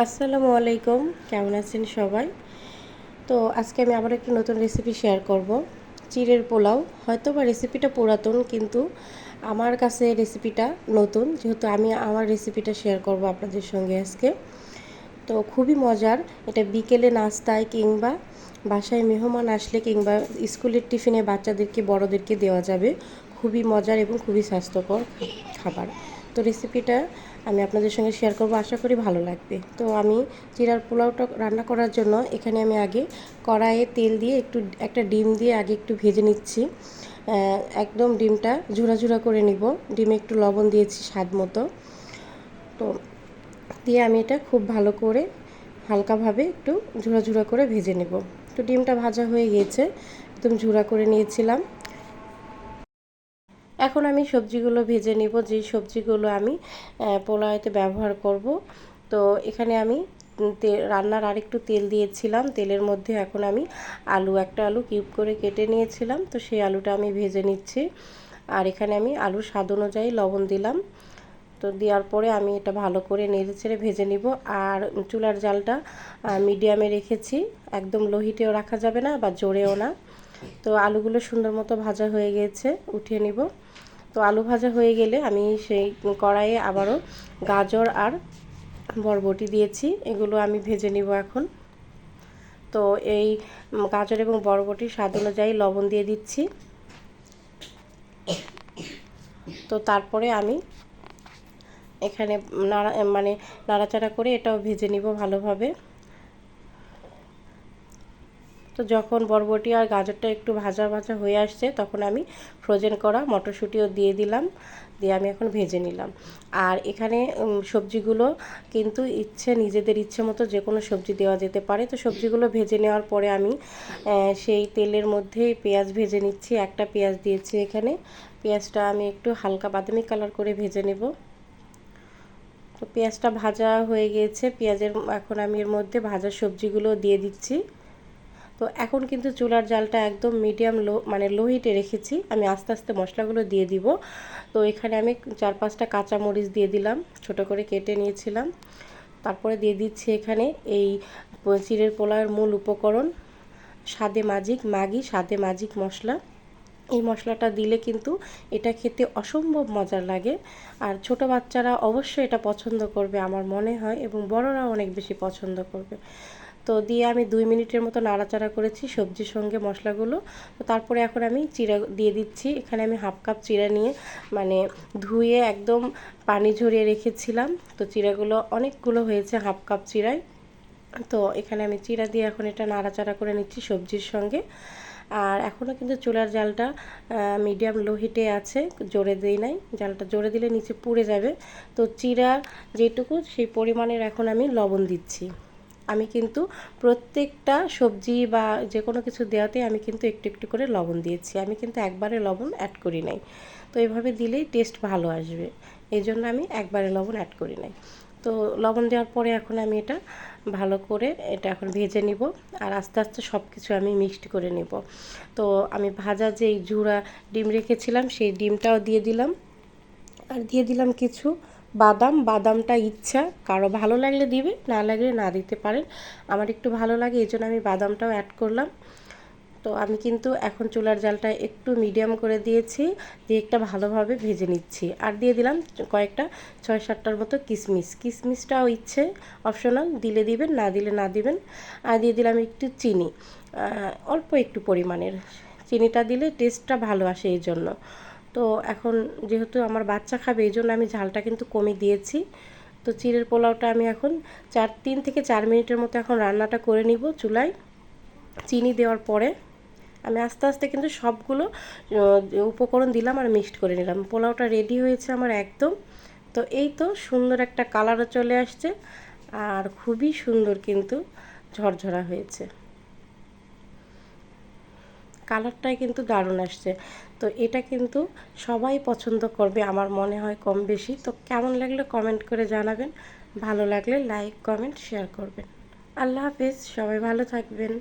আসসালামু আলাইকুম, কেমন আছেন সবাই? তো আজকে আমি আবার একটি নতুন রেসিপি শেয়ার করব। চিড়ের পোলাও হয়তো বা রেসিপিটা পুরাতন, কিন্তু আমার কাছে রেসিপিটা নতুন, যেহেতু আমি আমার রেসিপিটা শেয়ার করব আপনাদের সঙ্গে আজকে। তো খুবই মজার, এটা বিকেলে নাস্তায় কিংবা বাসায় মেহমান আসলে কিংবা স্কুলের টিফিনে বাচ্চাদেরকে, বড়দেরকে দেওয়া যাবে। খুবই মজার এবং খুবই স্বাস্থ্যকর খাবার। তো রেসিপিটা আমি আপনাদের সঙ্গে শেয়ার করব, আশা করি ভালো লাগবে। তো আমি চিরার পোলাওটা রান্না করার জন্য এখানে আমি আগে কড়াইয়ে তেল দিয়ে একটু, একটা ডিম দিয়ে আগে একটু ভেজে নিচ্ছি। একদম ডিমটা ঝুরা ঝুরা করে নিব। ডিমে একটু লবণ দিয়েছি স্বাদ মতো। তো দিয়ে আমি এটা খুব ভালো করে হালকাভাবে একটু ঝুরা ঝুরা করে ভেজে নেব। তো ডিমটা ভাজা হয়ে গিয়েছে, একদম ঝুরা করে নিয়েছিলাম। এখন আমি সবজিগুলো ভেজে নিব, যে সবজিগুলো আমি পোলাওতে ব্যবহার করব। তো এখানে আমি রান্নার আরেকটু তেল দিয়েছিলাম। তেলের মধ্যে এখন আমি আলু, একটা আলু কিউব করে কেটে নিয়েছিলাম। তো সেই আলুটা আমি ভেজে নিচ্ছি। আর এখানে আমি আলু স্বাদ অনুযায়ী লবণ দিলাম। তো দেওয়ার পরে আমি এটা ভালো করে নেড়ে ছেড়ে ভেজে নিব। আর চুলার জালটা মিডিয়ামে রেখেছি। একদম লোহিটেও রাখা যাবে না বা জোরেও না। তো আলুগুলো সুন্দর মতো ভাজা হয়ে গেছে, উঠিয়ে নিব। তো আলু ভাজা হয়ে গেলে আমি সেই কড়াইয়ে আবারও গাজর আর বরবটি দিয়েছি, এগুলো আমি ভেজে নিব এখন। তো এই গাজর এবং বরবটি স্বাদ অনুযায়ী লবণ দিয়ে দিচ্ছি। তো তারপরে আমি এখানে নাড়া মানে নাড়াচাড়া করে এটাও ভেজে নিব ভালোভাবে। তো যখন বরবটি আর গাজরটা একটু ভাজা ভাজা হয়ে আসছে, তখন আমি ফ্রোজেন করা মটরশুঁটিও দিয়ে দিলাম, দিয়ে আমি এখন ভেজে নিলাম। আর এখানে সবজিগুলো কিন্তু ইচ্ছে, নিজেদের ইচ্ছে মতো যে কোনো সবজি দেওয়া যেতে পারে। তো সবজিগুলো ভেজে নেওয়ার পরে আমি সেই তেলের মধ্যে পেঁয়াজ ভেজে নিচ্ছি, একটা পেঁয়াজ দিয়েছি এখানে। পেঁয়াজটা আমি একটু হালকা বাদামি কালার করে ভেজে নেব। তো পেঁয়াজটা ভাজা হয়ে গিয়েছে, পেঁয়াজের, এখন আমি এর মধ্যে ভাজা সবজিগুলো দিয়ে দিচ্ছি। তো এখন কিন্তু চুলার জালটা একদম মিডিয়াম লো মানে লো হিটে রেখেছি। আমি আস্তে আস্তে মশলাগুলো দিয়ে দিব। তো এখানে আমি চার পাঁচটা কাঁচা মরিচ দিয়ে দিলাম, ছোট করে কেটে নিয়েছিলাম। তারপরে দিয়ে দিচ্ছি এখানে এই চিড়ের পোলাওয়ের মূল উপকরণ, স্বাদে মাজিক মাগি স্বাদে মাজিক মশলা। এই মশলাটা দিলে কিন্তু এটা খেতে অসম্ভব মজার লাগে। আর ছোট বাচ্চারা অবশ্যই এটা পছন্দ করবে, আমার মনে হয়, এবং বড়রা অনেক বেশি পছন্দ করবে। তো দিয়ে আমি দুই মিনিটের মতো নাড়াচাড়া করেছি সবজির সঙ্গে মশলাগুলো। তো তারপরে এখন আমি চিরা দিয়ে দিচ্ছি। এখানে আমি হাফ কাপ চিরা নিয়ে মানে ধুয়ে একদম পানি ঝরিয়ে রেখেছিলাম। তো চিরাগুলো অনেকগুলো হয়েছে হাফ কাপ চিরায়। তো এখানে আমি চিরা দিয়ে এখন এটা নাড়াচাড়া করে নিচ্ছি সবজির সঙ্গে। আর এখনও কিন্তু চুলার জালটা মিডিয়াম লো হিটে আছে, জোরে দিই নাই। জালটা জোরে দিলে নিচে পুড়ে যাবে। তো চিরা যেটুকু সেই পরিমাণের এখন আমি লবণ দিচ্ছি। আমি কিন্তু প্রত্যেকটা সবজি বা যে কোনো কিছু দেওয়াতে আমি কিন্তু একটু একটু করে লবণ দিয়েছি। আমি কিন্তু একবারে লবণ অ্যাড করি নাই। তো এভাবে দিলেই টেস্ট ভালো আসবে। এই জন্য আমি একবারে লবণ অ্যাড করি নাই। তো লবণ দেওয়ার পরে এখন আমি এটা ভালো করে এটা এখন ভেজে নিব আর আস্তে আস্তে সব কিছু আমি মিক্সড করে নেব। তো আমি ভাজা যেই জুড়া ডিম রেখেছিলাম সেই ডিমটাও দিয়ে দিলাম। আর দিয়ে দিলাম কিছু বাদাম, বাদামটা ইচ্ছা। কারও ভালো লাগলে দিবে, না লাগলে না দিতে পারেন। আমার একটু ভালো লাগে, এই জন্য আমি বাদামটাও অ্যাড করলাম। তো আমি কিন্তু এখন চুলার জালটা একটু মিডিয়াম করে দিয়েছি, দিয়ে একটা ভালোভাবে ভেজে নিচ্ছি। আর দিয়ে দিলাম কয়েকটা ছয় সাতটার মতো কিশমিশ কিশমিশটাও ইচ্ছে অপশনাল দিলে দিবেন, না দিলে না দিবেন। আর দিয়ে দিলাম একটু চিনি। অল্প একটু পরিমাণের। চিনিটা দিলে টেস্টটা ভালো আসে এই জন্য। তো এখন যেহেতু আমার বাচ্চা খাবে, এই জন্য আমি ঝালটা কিন্তু কমে দিয়েছি। তো চিড়ের পোলাওটা আমি এখন চার, তিন থেকে চার মিনিটের মতো এখন রান্নাটা করে নিব চুলায়। চিনি দেওয়ার পরে আমি আস্তে আস্তে কিন্তু সবগুলো উপকরণ দিলাম আর মিক্সড করে নিলাম। পোলাওটা রেডি হয়েছে আমার একদম। তো এই তো সুন্দর একটা কালারও চলে আসছে আর খুবই সুন্দর কিন্তু ঝরঝরা হয়েছে। কালারটাই কিন্তু দারুণ আসছে। তো এটা কিন্তু সবাই পছন্দ করবে, আমার মনে হয় কম বেশি। তো কেমন লাগলে কমেন্ট করে জানাবেন। ভালো লাগলে লাইক কমেন্ট শেয়ার করবেন। আল্লাহ হাফেজ, সবাই ভালো থাকবেন।